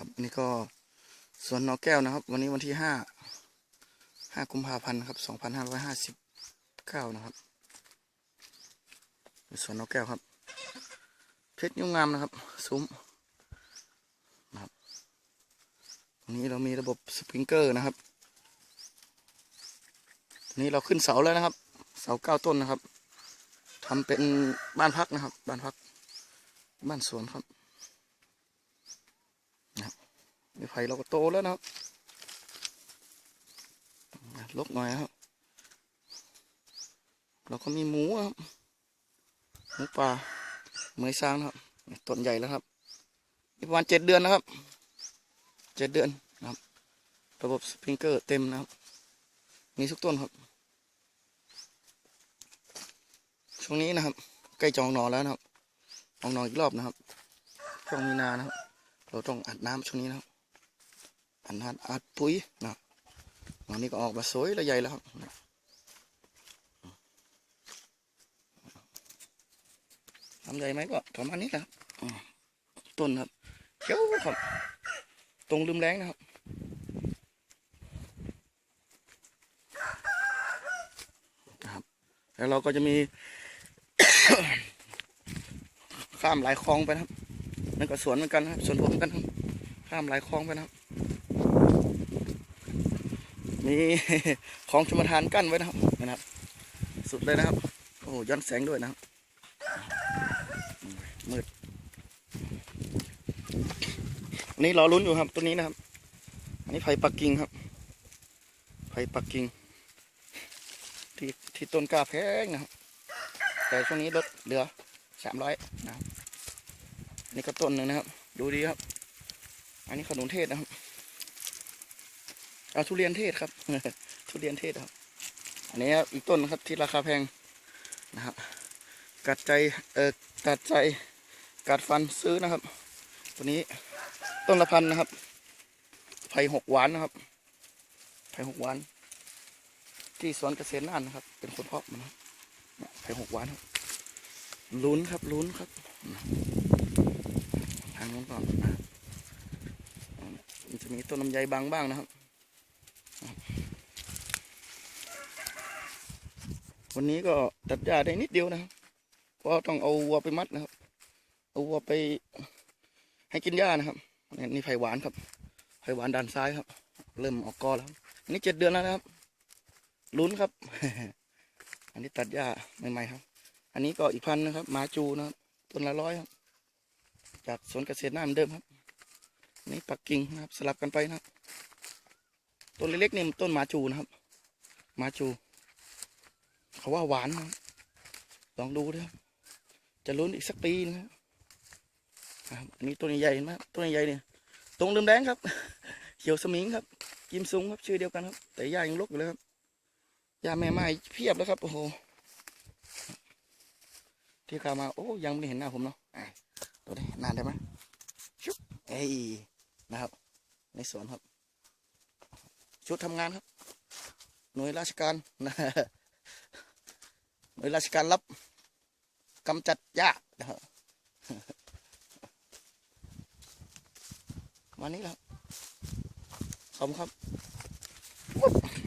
ครับอันนี้ก็สวนนอแก้วนะครับ วันนี้วันที่ห้าห้ากุมภาพันธ์ครับสองพันห้าร้อยห้าสิบเก้านะครับสวนนอแก้วครับ เพชรยุ่งงามนะครับ ซุ้มนะครับตรงนี้เรามีระบบสปริงเกอร์นะครับตอนนี้เราขึ้นเสาแล้วนะครับ เสาเก้าต้นนะครับทำเป็นบ้านพักนะครับ บ้านพัก บ้านสวนครับ ไม้ไผ่เราก็โตแล้วนะครับลกหน่อยครับ เราก็มีหมูครับ หมูป่าเมยซางครับต้นใหญ่แล้วครับประมาณเจ็ดเดือนนะครับ เจ็ดเดือนนะครับ ระบบสปริงเกอร์เต็มนะครับ มีทุกต้นครับ ช่วงนี้นะครับ ใกล้จองนอนแล้วนะครับ จองนออีกรอบนะครับ ช่วงมีนานะครับ เราต้องอัดน้ำช่วงนี้นะครับ อัดน้ำอัดปุ๋ยนะครันนี้ก็ออกมาสวยและใหญ่แล้วครับทำใหญ่ไหมก็ประมาณนี้แหละครับต้นครับเขียวครับ ตรงลืมแรงนะครับนะครับ แล้วเราก็จะมี ข้ามหลายคลองไปนะครับนั่นก็สวนเหมือนกันนะครับสวนผมเหมือนกันครับ ข้ามหลายคลองไปนะครับ มีคลองชมทานกั้นไว้นะครับนะครับ สุดเลยนะครับ โอ้ย้อนแสงด้วยนะครับมืดอันนี้รอลุ้นอยู่ครับตัวนี้นะครับ อันนี้ไผ่ปักกิ่งครับ ไผ่ปักกิ่งที่ที่ต้นกล้าแพงนะครับ แต่ช่วงนี้ลดเหลือสามร้อยนะครับนี่ก็ต้นหนึ่งนะครับ ดูดีครับ อันนี้ขนุนเทศนะครับ อาทุเรียนเทศครับ ทุเรียนเทศครับ อันนี้อีกต้นครับที่ราคาแพงนะครับ กัดใจ เออกัดใจ กัดฟันซื้อนะครับ ตัวนี้ต้นละพันนะครับ ไผ่หกหวานนะครับ ไผ่หกหวาน ที่สวนเกษตรน่านนะครับ เป็นคนเพาะมันนะไผ่หกหวานครับ ลุ้นครับ ลุ้นครับ ทางนู้นก่อนนะมันจะมีต้นลำไยบางบ้างนะครับ วันนี้ก็ตัดหญ้าได้นิดเดียวนะครับเพราะต้องเอาวัวไปมัดนะครับ เอาวัวไปให้กินหญ้านะครับนี่นี่ไผ่หวานครับไผ่หวานด้านซ้ายครับ เริ่มออกกอแล้วครับอันนี้เจ็ดเดือนแล้วนะครับ ลุ้นครับ อันนี้ตัดหญ้าใหม่ๆครับ อันนี้ก็อีกพันนะครับหมาจูนะครับต้นละร้อยครับ จากสวนเกษตรน่าเหมือนเดิมครับนี่ปักกิ่งนะครับ สลับกันไปนะครับต้นเล็กๆนี่ต้นหมาจูนะครับหมาจู เขาว่าหวานนะครับลองดูด้วยครับจะลุ้นอีกสักปีนะครับครับอันนี้ต้นใหญ่ๆเห็นไหมครับต้นใหญ่ๆเนี่ยตรงลืมแดงครับ เขียวสมิงครับ กิมซุงครับชื่อเดียวกันครับ แต่หญ้ายังรกอยู่เลยครับหญ้าแม่ไม้เพียบแล้วครับโอ้โหที่ข้ามาโอ้ยังไม่เห็นหน้าผมเนาะอะตัวนี้นานได้ไหมชุบเอ้ยนะครับ ในสวนครับ ชุดทำงานครับ หน่วยราชการนะ หน่วยราชการรับกำจัดยากนะครับวันนี้แล้วขอบคุณครับ